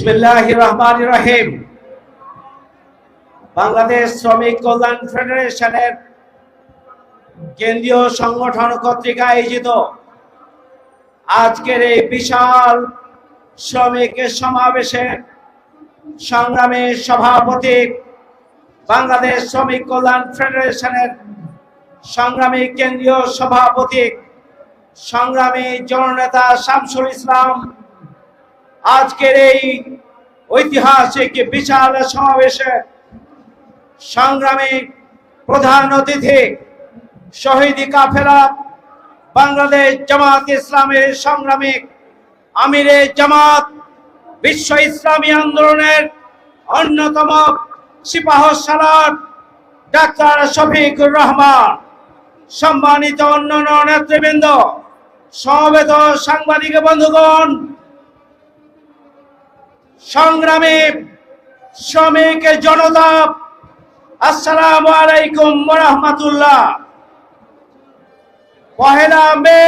বিসমিল্লাহ বাংলাদেশ শ্রমিক কল্যাণ ফেডারেশনের কেন্দ্রীয় সংগঠন কর্তৃক আয়োজিত আজকের এই বিশাল শ্রমিক সমাবেশে সংগ্রামী সভাপতি বাংলাদেশ শ্রমিক কল্যাণ ফেডারেশনের সংগ্রামী কেন্দ্রীয় সভাপতি সংগ্রামী জননেতা শামসুল ইসলাম আজকের এই ঐতিহাসিক বিশাল সমাবেশে সংগ্রামী প্রধান অতিথি শহীদ কাফেলা বাংলাদেশ জামাত ইসলামের সংগ্রামী আমিরে জামাত বিশ্ব ইসলামী আন্দোলনের অন্যতম সিপাহ সালার ডাক্তার শফিকুর রহমান, সম্মানিত অন্যান্য নেতৃবৃন্দ, সমবেত সাংবাদিক বন্ধুগণ সংগ্রামী শ্রমিক জনতা, আসসালাম আলাইকুম রহমতুল্লাহ। পহেলা মে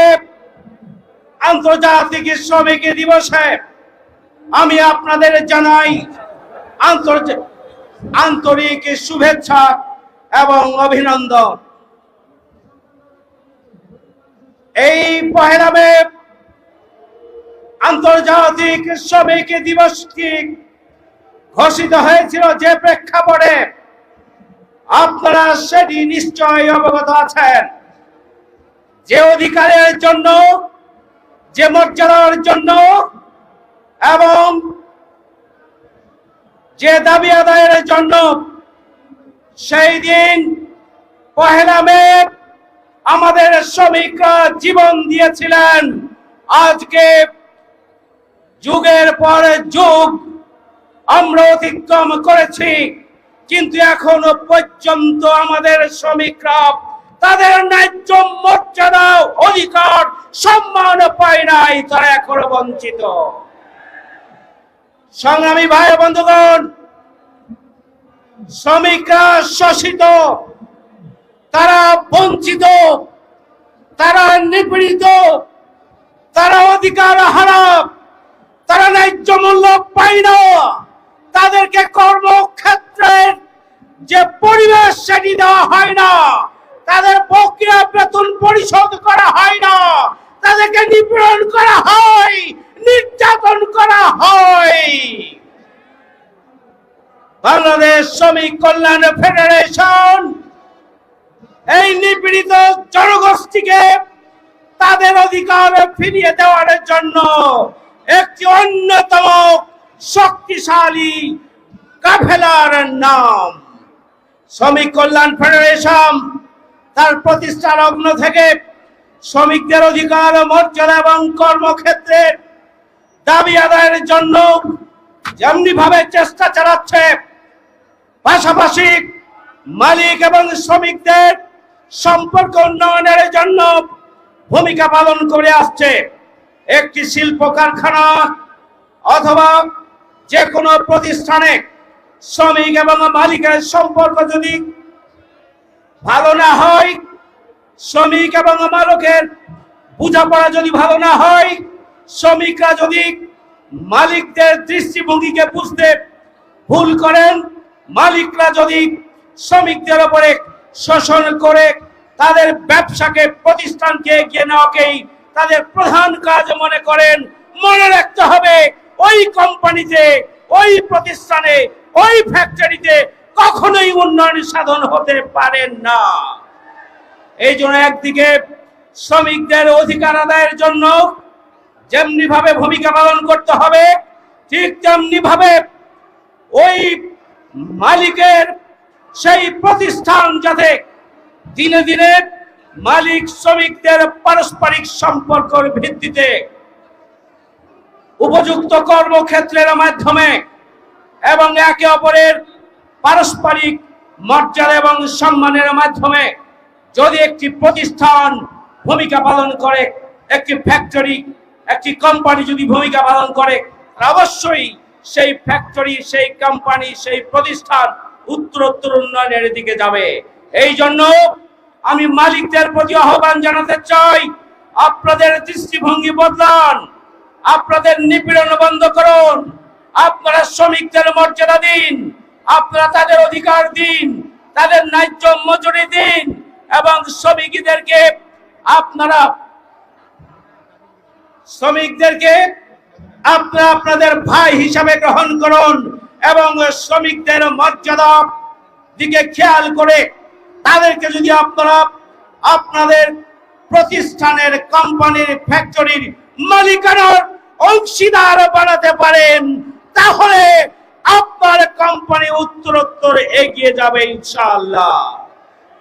আন্তর্জাতিক শ্রমিক দিবসে আমি আপনাদের জানাই আন্তরিক শুভেচ্ছা এবং অভিনন্দন। এই পহেলা মে আন্তর্জাতিক শ্রমিক দিবসটি ঘোষিত হয়েছিল যে প্রেক্ষাপটে আপনারা সেটি নিশ্চয় অবগত আছেন। যে অধিকারের জন্য, যে মর্যাদার জন্য এবং যে দাবি আদায়ের জন্য সেই দিন পহেলা মে আমাদের শ্রমিকরা জীবন দিয়েছিলেন। আজকে যুগের পর যুগ আমরা অতিক্রম করেছি, কিন্তু এখনও পর্যন্ত আমাদের শ্রমিকরা তাদের ন্যায্য মর্যাদা, অধিকার, সম্মান পায় নাই, তারা এখনও বঞ্চিত। সংগ্রামী ভাই বন্ধুগণ, শ্রমিকরা শোষিত, তারা বঞ্চিত, তারা নিপীড়িত, তারা অধিকার হারাপ তারা ন্যায্য মূল্য পায় না। তাদেরকে কর্মক্ষেত্রের যে পরিবেশ সেটি দেওয়া হয় না। তাদের প্রক্রিয়া বেতন পরিশোধ করা হয় না। তাদেরকে নিপীড়ন করা হয়, নির্যাতন করা হয়। বাংলাদেশ শ্রমিক কল্যাণ ফেডারেশন এই নিপীড়িত জনগোষ্ঠীকে তাদের অধিকার ফিরিয়ে দেওয়ার জন্য একটি অন্যতম শক্তিশালী কাফেলার নাম। শ্রমিক কল্যাণ ফেডারেশন, তার প্রতিষ্ঠা লগ্ন থেকে শ্রমিকদের অধিকার, মর্যাদা এবং কর্মক্ষেত্রে দাবি আদায়ের জন্য যেমনি ভাবে চেষ্টা চালাচ্ছে, পাশাপাশি মালিক এবং শ্রমিকদের সম্পর্ক উন্নয়নের জন্য ভূমিকা পালন করে আসছে। একটি শিল্প কারখানা অথবা যে কোনো প্রতিষ্ঠানে শ্রমিক এবং মালিকের সম্পর্ক যদি ভালো না হয়, শ্রমিক এবং মালিকের বোঝাপড়া যদি ভালো না হয়, শ্রমিকরা যদি মালিকদের দৃষ্টিভঙ্গিকে বুঝতে ভুল করেন, মালিকরা যদি শ্রমিকদের ওপরে শোষণ করে তাদের ব্যবসাকে, প্রতিষ্ঠানকে এগিয়ে নেওয়াকেই তাদের প্রধান কাজ মনে করেন, মনে রাখতে হবে, ওই কোম্পানিতে, ওই প্রতিষ্ঠানে, ওই ফ্যাক্টরিতে কখনোই উন্নয়ন সাধন হতে পারেন না। এই জন্য একদিকে শ্রমিকদের অধিকার আদায়ের জন্য যেমনি ভাবে ভূমিকা পালন করতে হবে, ঠিক তেমনি ভাবে ওই মালিকের সেই প্রতিষ্ঠান যাতে দিনে দিনে মালিক শ্রমিকদের পারস্পরিক সম্পর্কের ভিত্তিতে উপযুক্ত কর্মক্ষেত্রের মাধ্যমে এবং একে অপরের পারস্পরিক মর্যাদা এবং সম্মানের মাধ্যমে যদি একটি প্রতিষ্ঠান ভূমিকা পালন করে, একটি ফ্যাক্টরি একটি কোম্পানি যদি ভূমিকা পালন করে অবশ্যই সেই ফ্যাক্টরি সেই কোম্পানি সেই প্রতিষ্ঠান উত্তরোত্তর উন্নয়নের দিকে যাবে। এই জন্য আমি মালিকদের প্রতি আহ্বান জানাতে চাই, আপনাদের দৃষ্টিভঙ্গি বদলান, আপনাদের নিপীড়ন বন্ধ করুন, আপনারা শ্রমিকদের মর্যাদা দিন, আপনারা তাদের অধিকার দিন, তাদের ন্যায্য মজুরি দিন, এবং শ্রমিকদেরকে আপনারা শ্রমিকদেরকে আপনারা আপনাদের ভাই হিসাবে গ্রহণ করুন, এবং শ্রমিকদের মর্যাদা দিকে খেয়াল করে তাদেরকে যদি আপনারা আপনাদের প্রতিষ্ঠানের কোম্পানির ফ্যাক্টরির মালিকানার অংশীদার বানাতে পারেন, তাহলে আপনার কোম্পানি উত্তরোত্তর এগিয়ে যাবে ইনশাআল্লাহ।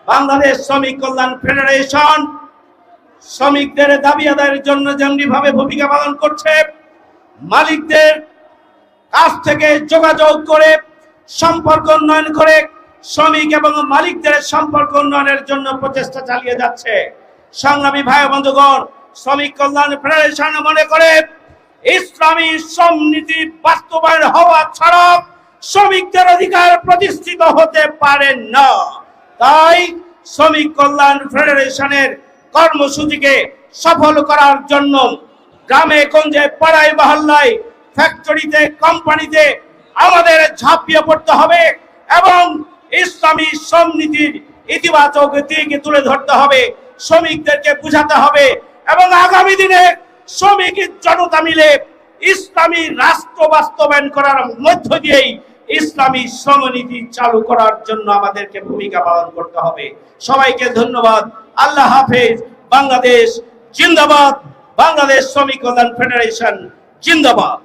বাংলাদেশ শ্রমিক কল্যাণ ফেডারেশন শ্রমিকদের দাবি আদায়ের জন্য যেমনি ভাবে ভূমিকা পালন করছে, মালিকদের কাছ থেকে যোগাযোগ করে সম্পর্ক উন্নয়ন করে শ্রমিক এবং মালিকদের সম্পর্ক উন্নয়নের জন্য প্রচেষ্টা চালিয়ে যাচ্ছে। সংগ্রামী ভাই বন্ধুগণ, শ্রমিক কল্যাণ ফেডারেশন মনে করে ইসলামী শ্রমনীতি বাস্তবায়ন হওয়া ছাড়া শ্রমিকদের অধিকার প্রতিষ্ঠিত হতে পারে না। তাই শ্রমিক কল্যাণ ফেডারেশনের কর্মসূচিকে সফল করার জন্য গ্রামে, গঞ্জে, পাড়ায়, মহল্লায় ফ্যাক্টরিতে কোম্পানিতে আমাদের ঝাঁপিয়ে পড়তে হবে এবং ইসলামী শ্রমনীতির ইতিবাচক দিকে তুলে ধরতে হবে, শ্রমিকদেরকে বুঝাতে হবে এবং আগামী দিনে শ্রমিক জনতা মিলে ইসলামী রাষ্ট্র বাস্তবায়ন করার মধ্য দিয়েই ইসলামী শ্রমনীতি চালু করার জন্য আমাদেরকে ভূমিকা পালন করতে হবে। সবাইকে ধন্যবাদ। আল্লাহ হাফেজ। বাংলাদেশ জিন্দাবাদ। বাংলাদেশ শ্রমিক কল্যাণ ফেডারেশন জিন্দাবাদ।